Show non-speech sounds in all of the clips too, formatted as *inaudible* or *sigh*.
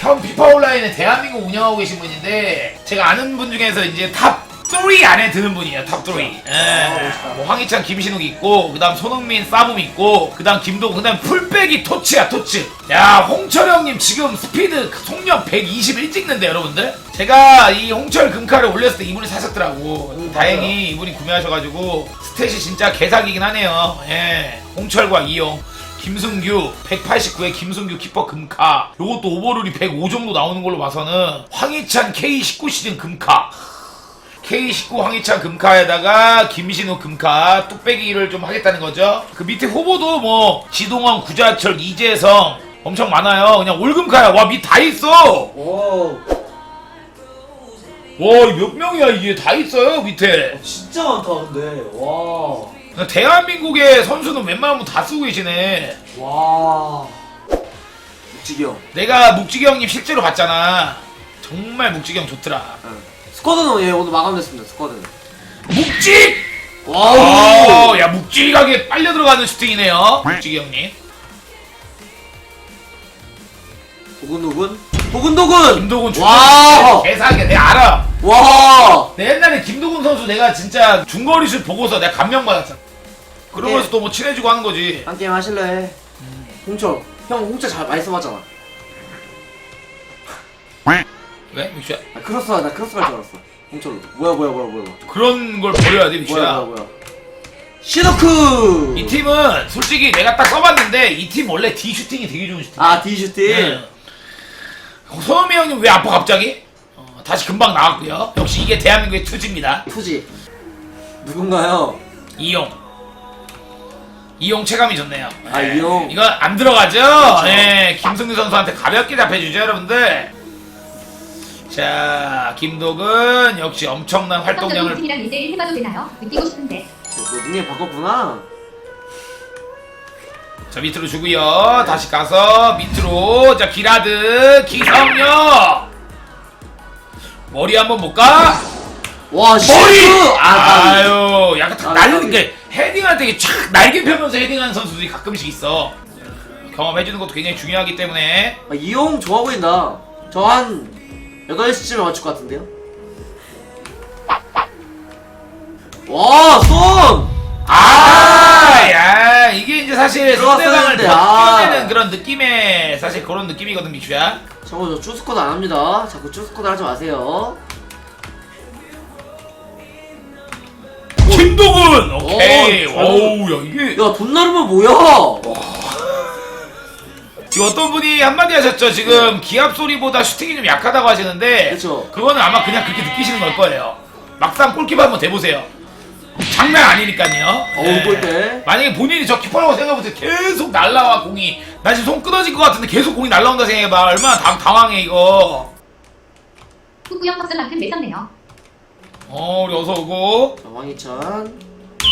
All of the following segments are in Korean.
현 피파 온라인에 대한민국 운영하고 계신 분인데 제가 아는 분 중에서 이제 탑 3 안에 드는 분이에요 탑 3. 예. 멋있다. 뭐 황희찬, 김신욱 있고 그다음 손흥민, 싸움 있고 그다음 김동, 그다음 풀백이 토치야 토치. 야 홍철 형님 지금 스피드 속력 121 찍는데 여러분들. 제가 이 홍철 금카를 올렸을 때 이분이 사셨더라고. 음, 다행히 이분이 구매하셔가지고 스탯이 진짜 개사기긴 하네요. 예. 홍철과 이용. 김승규 189에 김승규 키퍼 금카 요것도 오버룰이 105 정도 나오는 걸로 봐서는 황희찬 K19 시즌 금카 K19 황희찬 금카에다가 김신우 금카 뚝배기를 좀 하겠다는 거죠. 그 밑에 후보도 뭐 지동원, 구자철, 이재성 엄청 많아요. 그냥 올금카야. 와, 밑 다 있어. 오 와, 몇 명이야 이게 다 있어요 밑에. 진짜 많다 근데 와 대한민국의 선수는 웬만하면 다 쓰고 계시네. 와. 묵직이 형. 내가 묵직이 형님 실제로 봤잖아. 정말 묵직이 형 좋더라. 스쿼드는 예 오늘 마감됐습니다. 스쿼드는. 묵직! 와우. 어, 야 묵직하게 빨려 들어가는 슈팅이네요. 묵직이 형님. 도근도근. 도근도근. 김도군 와. 개사기야. 내가 알아. 와. 내 옛날에 김도군 선수 내가 진짜 중거리슛 보고서 내가 감명받았잖아. 그러면서 네. 또 뭐 친해지고 하는 거지. 한 게임 하실래? 홍철. 형 홍철 잘 많이 써봤잖아. 왜? 믹슈야? 나 크로스 나 크로스 갈 줄 알았어. 홍철로. 뭐야 뭐야 뭐야 뭐야. 그런 걸 버려야 돼, 뭐야 믹슈야. 뭐야 뭐야. 시더크. 이 팀은 솔직히 내가 딱 써봤는데 이 팀 원래 D 슈팅이 되게 좋은 슈팅. 아 D 슈팅. 네. 소음이 형님 왜 아파 갑자기? 어, 다시 금방 나왔고요. 역시 이게 대한민국의 투지입니다. 투지. 누군가요? 이용. 이용 체감이 좋네요. 아, 예. 이용. 이거 안 들어가죠? 그렇죠. 예. 김승규 선수한테 가볍게 잡혀주죠, 여러분들. 자, 김독은 역시 엄청난 활동량을 팀이랑 1대1 해봐도 되나요? 느끼고 싶은데. 너 닉네임 바꿨구나. 자 밑으로 주고요. 다시 가서 밑으로 자 기라드 기성력 머리 한번 볼까? 와 머리! 아, 아, 아유 약간 딱 아, 날리는 아, 게 헤딩할 때촥 날개 펴면서 헤딩하는 선수들이 가끔씩 있어. 경험해주는 것도 굉장히 중요하기 때문에 아, 이용 좋아 보인다. 저 한 8시쯤에 맞출 것 같은데요? 와, 쏜! 아, 야 이게 이제 사실 상대방을 되는데, 아. 벗겨내는 그런 느낌의 사실 그런 느낌이거든 미추야. 저거 저 쭈스코드 안 합니다. 자꾸 쭈스코드 하지 마세요. 김동훈 오케이. 오, 오우 야 이게 야, 돈 나르면 뭐야? 지금 어떤 분이 한마디 하셨죠? 지금 기합 소리보다 슈팅이 좀 약하다고 하시는데 그쵸. 그거는 아마 그냥 그렇게 느끼시는 걸 거예요. 막상 골키퍼 한번 대보세요. 장난 아니니까요. 어우, 예. 골대. 만약에 본인이 저 키퍼라고 생각해보세요. 계속 날라와 공이. 나 지금 손 끊어질 것 같은데 계속 공이 날라온다 생각해봐. 얼마나 당, 당황해 이거. 후구형 박사만큼 매섭네요. 어 우리 어서 오고. 자, 황희찬.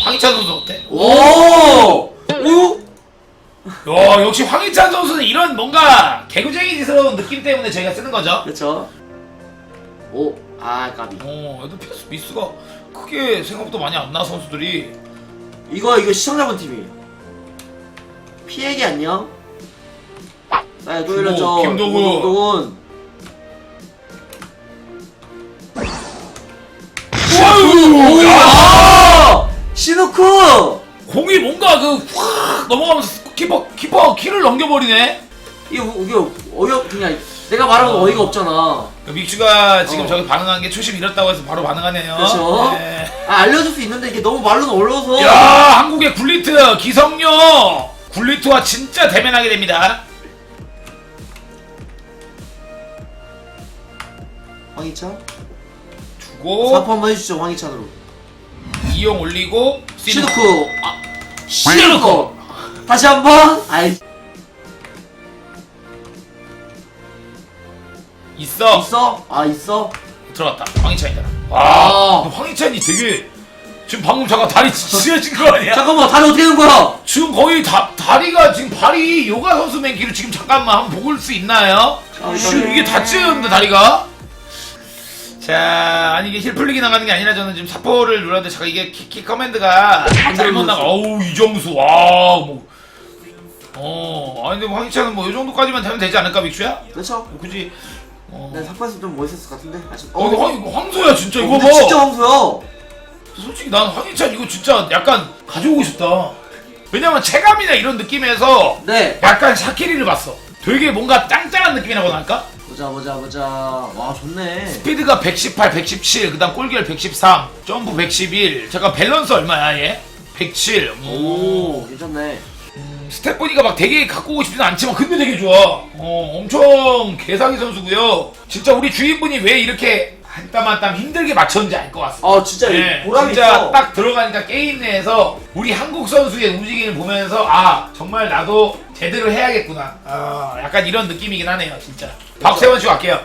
황희찬 선수 어때? 오! 오! 야, 역시 황희찬 선수는 이런 뭔가 개구쟁이스러운 느낌 때문에 저희가 쓰는 거죠. 그렇죠. 오, 아, 까비. 어, 애들 패스 미스가 크게 생각보다 많이 안 나 선수들이. 이거, 이거 시청자분 팀이. 피해기 안녕? 사야 또 일렀죠. 와우! 야! 야! 시누크! 공이 뭔가 그 확 넘어가면서 키퍼 키퍼 키를 넘겨버리네. 이게 뭐- 이게 어이없 그냥 내가 말하는 거 어이가 없잖아. 믹슈가 지금 어. 저기 반응한 게 초심 잃었다고 해서 바로 반응하네요. 그렇죠. 네. 아, 알려줄 수 있는데 이게 너무 말로는 어려워서. 야 한국의 굴리트 기성용 굴리트와 진짜 대면하게 됩니다. 황희찬? 주고 사포 한번 해주시죠 황희찬으로. 이용 올리고 시누크. 아, 시누크. 시누크. 다시 한 번. 아이 있어 있어? 아 있어? 들어갔다 황희찬이다. 와 아. 근데 황희찬이 되게 지금 방금 잠깐 다리 지어진 거 아니야? 잠깐만 다리 어떻게 된 거야? 지금 거의 다, 다리가 지금 발이 요가 선수 맨키로 지금 잠깐만 한번 올수 있나요? 아, 슈, 이게 다 찢어졌는데 다리가 자 아니 이게 힐 풀리기 나가는 게 아니라 저는 지금 사포를 눌렀는데 잠깐 이게 키, 키 커맨드가 잘못 나가 어우 이정수 와뭐 어, 아니 근데 뭐 황희찬은 뭐 이 정도까지만 되면 되지 않을까 빅슈야? 그렇죠. 뭐 굳이 어. 네, 삭발했으면 좀 멋있었을 것 같은데. 아직. 어, 근데 황, 이거 황소야 진짜 이거 근데 봐. 진짜 황소야. 솔직히 난 황희찬 이거 진짜 약간 가져오고 싶다. 왜냐면 체감이나 이런 느낌에서 네. 약간 샤키리를 봤어. 되게 뭔가 짱짱한 느낌이라고 할까? 보자 보자 보자. 와 좋네. 스피드가 118, 117, 그다음 골결 113, 점프 111. 잠깐 밸런스 얼마야 얘? 107. 오 괜찮네. 스텝 보니까 막 되게 갖고 오고 싶지는 않지만 근데 되게 좋아. 어, 엄청 개사기 선수고요. 진짜 우리 주인분이 왜 이렇게 한 땀 한 땀 힘들게 맞췄는지 알 것 같습니다. 아 진짜 네, 보람이 진짜 있어. 딱 들어가니까 게임 내에서 우리 한국 선수의 움직임을 보면서 아 정말 나도 제대로 해야겠구나. 아, 약간 이런 느낌이긴 하네요, 진짜. 박세원 씨 갈게요.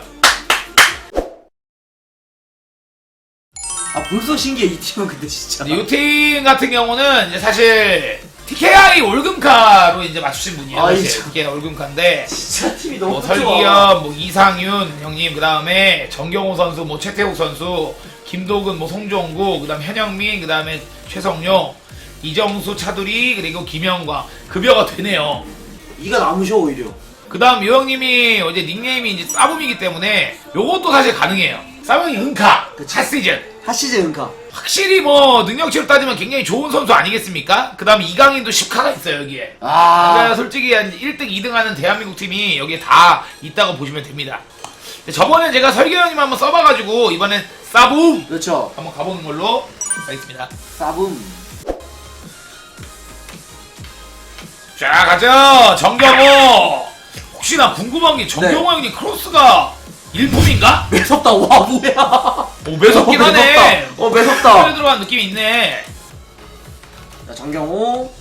아 벌써 신기해 이 팀은 근데 진짜. 이팀 같은 경우는 이제 사실 TKI 올금카로 이제 맞추신 분이에요. 아, 사실. 이제. TKI 올금카인데 진짜 팀이 너무 뭐. 설기현, 뭐 이상윤 형님, 그 다음에 정경호 선수, 뭐 최태욱 선수, 김도근, 뭐 송종구, 그 다음 현영민, 그 다음에 최성용, 이정수, 차두리, 그리고 김영광 급여가 되네요. 이가 남으셔 오히려. 그 다음 요 형님이 어제 닉네임이 이제 싸움이기 때문에 요것도 사실 가능해요. 싸움이 은카, 그치. 첫 시즌. 하시제 은카. 확실히 뭐 능력치로 따지면 굉장히 좋은 선수 아니겠습니까? 그 다음 이강인도 10카가 있어요 여기에. 그러니까 아. 솔직히 한 1등, 2등 하는 대한민국 팀이 여기에 다 있다고 보시면 됩니다. 근데 저번에 제가 설계형님 한번 써봐가지고 이번엔 싸붐 그렇죠. 한번 가보는 걸로 하겠습니다. 싸붐. 자 가죠 정경호. 혹시 나 궁금한 게 정경호 형님 크로스가 일품인가? 매섭다. 와 뭐야. 오 매섭긴 어, 하네. 매섭다. 어, 매섭다. 에 들어간 느낌이 있네. 자 정경호.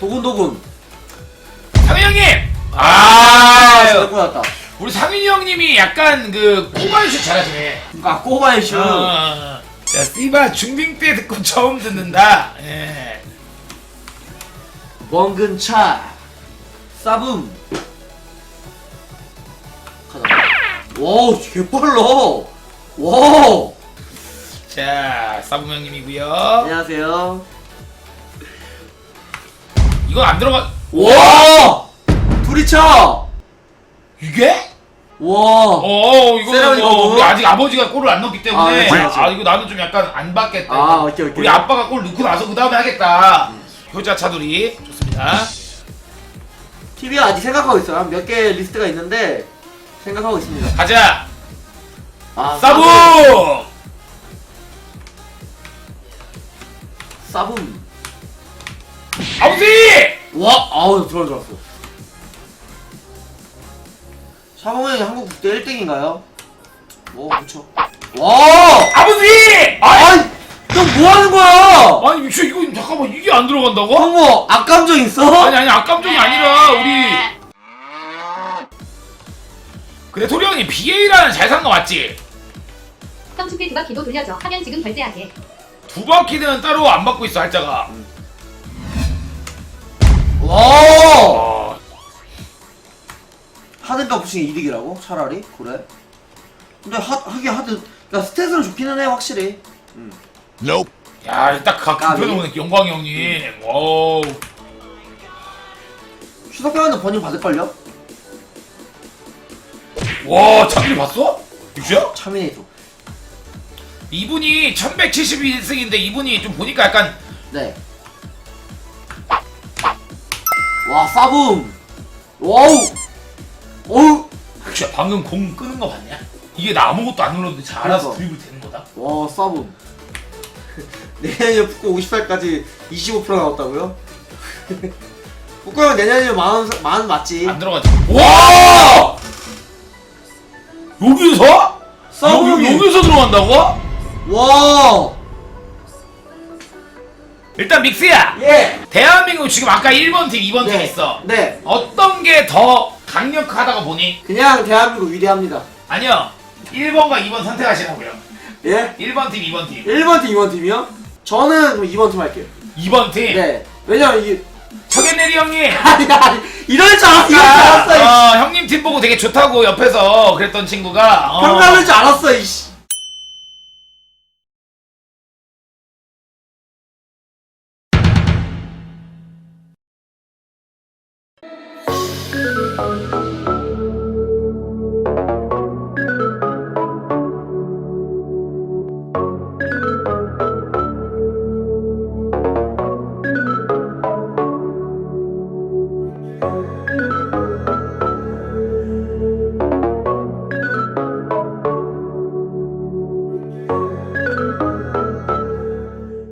도군도군. 상윤 형님. 아, 아, 진짜 꼬였다. 우리 상윤이 형님이 약간 그 코바이슛 잘하시네. 아 꼬바이슈. 어. 자, 씨바 중딩 때 듣고 처음 듣는다. 예. 먼 차. 싸붐. 와우 개빨라. 와. 자, 사부 형님이고요. 안녕하세요. 이건 안 들어가. 와. 둘이 차. 이게? 와. 어, 이거 세라믹 뭐 거고? 우리 아직 아버지가 골을 안 넣기 때문에 아, 그치, 그치. 아, 이거 나는 좀 약간 안 받겠다. 아, 오케이, 오케이. 우리 아빠가 골 넣고 나서 그 다음에 하겠다. 효자 차돌이 좋습니다. TV가 아직 생각하고 있어요. 몇 개 리스트가 있는데 생각하고 있습니다. 가자. 아, 사부. 싸붐. 아버지. 와, 아우 들어 들어왔어. 샤봉 형이 한국 국대 1등인가요? 오, 그렇죠. 와! 아버지. 아, 아이, 형뭐 하는 거야? 아니 미쳐 이거 잠깐만 이게 안 들어간다고? 형뭐 악감정 있어? 아니 아니 악감정이 아니라 우리 근데 형님 BA라는 잘 산 거 맞지? 성충필 두 바퀴도 돌려줘. 하면 지금 결제하게. 두 바퀴는 따로 안 받고 있어 할자가 와! 어, 하든가 붙이기 이득이라고? 차라리? 그래? 근데 하, 하긴 하든 그러니까 스탯은 좋기는 해 확실히 야딱각 까비. 좁혀놓은 영광이 형님 와우 추석병원도 번역 받을걸요? 와 차들이 봤어? 육수야? 차미네이터 이분이 1171승인데 이분이 좀 보니까 약간 네. 와 싸붐 와우 어우 육수야 방금 공 끄는 거 봤냐? 이게 나 아무것도 안 눌렀는데 잘 알아서 그러니까. 드리블 되는 거다 와 싸붐 *laughs* 내년에 북구 50살까지 25% 나왔다고요? *laughs* 북구 형 내년에 만원 만원 맞지? 안 들어가지 와 여기서? 싸움이- 여기, 여기서 들어간다고? 와 일단 믹스야 예! 대한민국 지금 아까 1번 팀, 2번 팀 있어. 네 어떤 게 더 강력하다고 보니? 그냥 대한민국 위대합니다 아니요. 1번과 2번 선택하시라고요. 예? 1번 팀, 2번 팀. 1번 팀 2번 팀이요? 저는 그럼 2번 팀 할게요 2번 팀. 네 왜냐면 이게 청현내리 형님. 아니 아니 이럴 줄 알았어 이럴 줄 알았어 스킨 보고 되게 좋다고 옆에서 그랬던 친구가 어. 평가할 줄 알았어 이씨